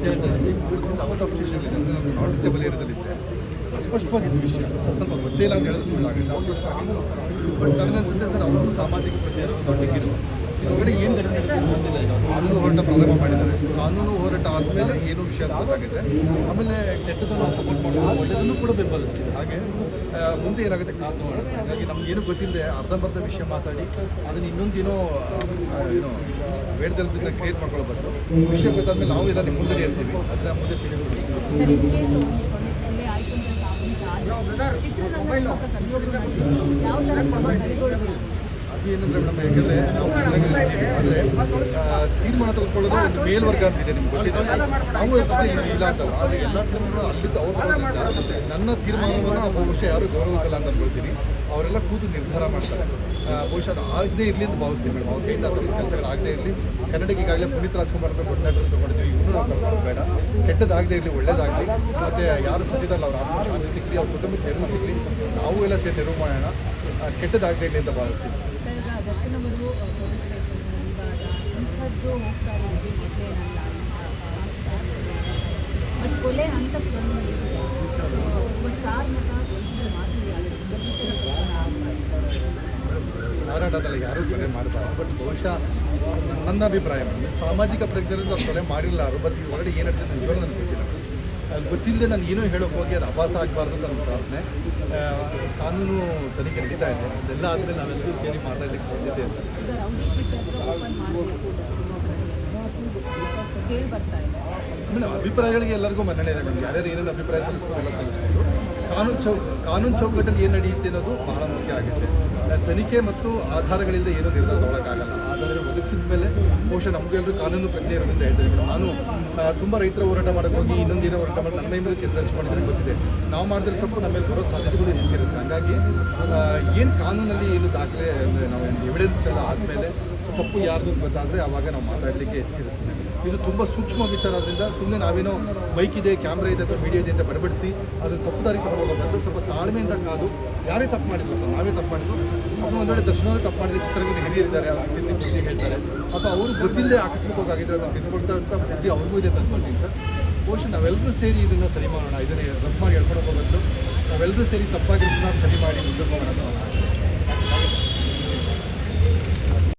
ಅಂತ ಹೇಳ್ತಾರೆ out of station ಅಂದರೆ ನಾನು ನಾರ್ತ್ ಜಬಲೇರದಲ್ಲಿದ್ದೆ ಸ್ಪಷ್ಟವಾಗಿ ಇದು ವಿಷಯ ಸ್ವಲ್ಪ ಗೊತ್ತಿಲ್ಲ ಅಂತ ಹೇಳಿದ್ರೆ ಸುಳ್ಳಾಗುತ್ತೆ. ಅವ್ರು ಅಷ್ಟು ಬಟ್ ನನಗನ್ಸುತ್ತೆ ಸರ್ ಅವರು ಸಾಮಾಜಿಕ ಪ್ರಜ್ಞೆ ದೊಡ್ಡ ಹೊರಗಡೆ ಏನು ಘಟನೆ ಕಾನೂನು ಹೋರಾಟ ಪ್ರಾರಂಭ ಮಾಡಿದ್ದಾರೆ. ಕಾನೂನು ಹೋರಾಟ ಆದಮೇಲೆ ಏನು ವಿಷಯ ಗೊತ್ತಾಗಿದೆ ಗೊತ್ತಾಗುತ್ತೆ. ಆಮೇಲೆ ಕೆಟ್ಟದನ್ನು ನಾವು ಸಪೋರ್ಟ್ ಮಾಡೋದು ಒಳ್ಳೆಯದನ್ನು ಕೂಡ ಬೆಂಬಲಿಸ್ತೀವಿ ಹಾಗೆ ಮುಂದೆ ಏನಾಗುತ್ತೆ ಕಾನೂನು. ಹಾಗಾಗಿ ನಮಗೇನು ಗೊತ್ತಿಲ್ಲದೆ ಅರ್ಧಂಬರ್ಧ ವಿಷಯ ಮಾತಾಡಿ ಅದನ್ನು ಇನ್ನೊಂದೇನೋ ಏನು ಏನೋ ಬೇಡದರದನ್ನ ಕ್ರಿಯೇಟ್ ಮಾಡ್ಕೊಳ್ಳೋ ಬದಲು ವಿಷಯ ಗೊತ್ತಾದ್ಮೇಲೆ ನಾವು ಇದನ್ನು ನಿಮ್ಮ ಮುಂದೆ ಇರ್ತೀವಿ ಅದನ್ನ ಮುಂದೆ ತಿಳಿದು ಅದೇನಂದ್ರೆ ಮೇಡಮ್ ಯಾಕಂದ್ರೆ ನಾವು ಆದರೆ ತೀರ್ಮಾನ ತೆಗೆದುಕೊಳ್ಳೋದು ಒಂದು ಮೇಲ್ವರ್ಗ ಅಂತಿದೆ ನಿಮ್ಗೆ ಗೊತ್ತಿದೆ. ನಾವು ಇರ್ತೀವಿ ನೀವು ಇಲ್ಲ ಆದರೆ ಎಲ್ಲ ತೀರ್ಮಾನಗಳು ಅಲ್ಲಿದ್ದ ಅವ್ರು ನನ್ನ ತೀರ್ಮಾನವನ್ನು ಬಹುಶಃ ಯಾರು ಗೌರವಿಸಲ್ಲ ಅಂತ ಅನ್ಕೊಳ್ತೀನಿ. ಅವರೆಲ್ಲ ಕೂತು ನಿರ್ಧಾರ ಮಾಡ್ತಾರೆ. ಬಹುಶಃ ಅದು ಆಗದೇ ಇರಲಿ ಅಂತ ಭಾವಿಸ್ತೀನಿ ಮೇಡಮ್. ಅವ್ರ ಕೈಯಿಂದ ಅದರ ಕೆಲಸಗಳು ಆಗದೇ ಇರಲಿ. ಕನ್ನಡಕ್ಕೆ ಈಗಾಗಲೇ ಪುನೀತ್ ರಾಜ್ಕುಮಾರ್ ಅಂತ ಅಂತ ತಗೊಂಡಿದ್ದೀವಿ. ಇವನು ನಾವು ಕಳ್ಕೊಳ್ಳೋದು ಬೇಡ ಕೆಟ್ಟದಾಗದೇ ಇರಲಿ, ಒಳ್ಳೇದಾಗಲಿ. ಮತ್ತು ಯಾರು ಸತ್ತಿದ್ದಲ್ಲ ಅವ್ರ ಆತ್ಮ ಶಾಂತಿ ಸಿಗಲಿ, ಅವ್ರ ಕುಟುಂಬಕ್ಕೆ ನೆರವು ಸಿಗಲಿ, ನಾವು ಎಲ್ಲ ಸೇರಿ ನೆರವು ಮಾಡೋಣ. ಕೆಟ್ಟದಾಗದೇ ಇರಲಿ ಅಂತ ಭಾವಿಸ್ತೀನಿ. ಇಂಥದ್ದು ಹೋಗ್ತಾ ಮೊದಲೇನಲ್ಲ ಬಟ್ ಕೊಲೆ ಅಂತ ಸ್ಟಾರ್ ನಟ ಹಾರಾಟದಲ್ಲಿ ಯಾರೂ ಕೊಲೆ ಮಾಡ್ತಾರೆ ಬಟ್ ಬಹುಶಃ ನನ್ನ ಅಭಿಪ್ರಾಯ ಸಾಮಾಜಿಕ ಪ್ರಜ್ಞರಿಂದ ಅವ್ರು ಕೊಲೆ ಮಾಡಿಲ್ಲ ಅವರು ಬಟ್ ಹೊರಗಡೆ ಏನು ನಿಜವಾಗ್ಲೂ ನನಗೆ ಗೊತ್ತಿಲ್ಲ. ಅದು ಗೊತ್ತಿಲ್ಲದೆ ನಾನು ಏನೋ ಹೇಳೋಕೆ ಹೋಗಿ ಅದು ಅಭಾಸ ಆಗಬಾರ್ದು ಅಂತ ನನ್ನ ಪ್ರಾರ್ಥನೆ ಕಾನೂನು ತನಿಖೆ ನಡೀತಾ ಇದೆ. ಅದೆಲ್ಲ ಆದಮೇಲೆ ನಾವೆಲ್ಲರೂ ಸೇರಿ ಮಾತಾಡಲಿಕ್ಕೆ ಸಾಧ್ಯತೆ ಇದೆ ಬರ್ತಾ ಇದೆ. ಮೇಡಮ್ ಅಭಿಪ್ರಾಯಗಳಿಗೆ ಎಲ್ಲರಿಗೂ ಮನ್ನಣೆ ಇದೆ ಮೇಡಮ್ ಯಾರ್ಯಾರು ಏನೇನು ಅಭಿಪ್ರಾಯ ಸಲ್ಲಿಸ್ಬೋದು ಎಲ್ಲ ಸಲ್ಲಿಸ್ಬೋದು. ಕಾನೂನು ಚೌ, ಕಾನೂನು ಚೌಕಟ್ಟಲ್ಲಿ ಏನು ನಡೆಯುತ್ತೆ ಅನ್ನೋದು ಬಹಳ ಮುಖ್ಯ ಆಗುತ್ತೆ. ತನಿಖೆ ಮತ್ತು ಆಧಾರಗಳಿಂದ ಏನೂ ನಿರ್ಧಾರ ತಗೊಳಕ್ಕಾಗಲ್ಲ ಆದರೆ ಒದಗಿಸಿದ ಮೇಲೆ ಬಹುಶಃ ನಮಗೆಲ್ಲರೂ ಕಾನೂನು ಪ್ರಜ್ಞೆ ಇರೋದ್ರಿಂದ ಹೇಳ್ತೇನೆ ಮೇಡಮ್, ನಾನು ತುಂಬ ರೈತರ ಹೋರಾಟ ಮಾಡೋಕೆ ಹೋಗಿ ಇನ್ನೊಂದು ದಿನ ಹೋರಾಟ ಮಾಡಿ ನನ್ನ ಮೇಲೆ ಕೇಸ್ ಮಾಡಿದ್ರೆ ಗೊತ್ತಿದೆ. ನಾವು ಮಾಡಿದ್ರೆ ತಪ್ಪು ನಮ್ಮ ಮೇಲೆ ಬರೋ ಸಾಧ್ಯತೆಗಳು ಹೆಚ್ಚಿರುತ್ತೆ. ಹಾಗಾಗಿ ಏನು ಕಾನೂನಲ್ಲಿ ಏನು ದಾಖಲೆ ಅಂದರೆ ನಾವು ಎವಿಡೆನ್ಸ್ ಎಲ್ಲ ಆದಮೇಲೆ ತಪ್ಪು ಯಾರ್ದು ಗೊತ್ತಾದರೆ ಆವಾಗ ನಾವು ಮಾತಾಡಲಿಕ್ಕೆ ಹೆಚ್ಚಿರುತ್ತೆ. ಇದು ತುಂಬ ಸೂಕ್ಷ್ಮ ವಿಚಾರ ಆದ್ರಿಂದ ಸುಮ್ಮನೆ ನಾವೇನೋ ಬೈಕ್ ಇದೆ ಕ್ಯಾಮ್ರಾ ಇದೆ ಅಥವಾ ಮೀಡಿಯಾ ಇದೆ ಅಂತ ಬಡಬಡಿಸಿ ಅದನ್ನು ತಪ್ಪು ದಾರಿ ಸ್ವಲ್ಪ ತಾಳ್ಮೆಯಿಂದ ಕಾದು, ಯಾರೇ ತಪ್ಪು ಮಾಡಿದ್ರು ಸರ್ ನಾವೇ ತಪ್ಪು ಮಾಡಿದ್ರು ಅಥವಾ ಒಂದು ವೇಳೆ ದರ್ಶನವರೇ ತಪ್ಪು ಮಾಡಿದ್ರೆ ಚಿತ್ರರಂಗದ ಹಿರಿಯರಿದ್ದಾರೆ ಅವ್ರು ತಿದ್ದಿ ಬುದ್ಧಿ ಹೇಳ್ತಾರೆ. ಅಥವಾ ಅವರು ಗೊತ್ತಿಲ್ಲದೆ ಆಕಸ್ಮಿಕವಾಗಿದ್ದರೆ ಅದನ್ನು ತಿಳ್ಕೊಳ್ತಾ ಬುದ್ಧಿ ಅವ್ರಿಗೂ ಇದೆ ಅಂತ ಅನ್ಕೊಳ್ತೀನಿ ಸರ್. ಬಹುಶಃ ನಾವೆಲ್ಲರೂ ಸೇರಿ ಇದನ್ನು ಸರಿ ಮಾಡೋಣ, ಇದನ್ನೇ ರಫ್ ಮಾಡಿ ಹೇಳ್ಕೊಂಡು ಹೋಗೋದು. ನಾವೆಲ್ಲರೂ ಸೇರಿ ತಪ್ಪಾಗಿರೋದನ್ನ ಸರಿ ಮಾಡಿ ಮುಂದೆ ಹೋಗೋಣ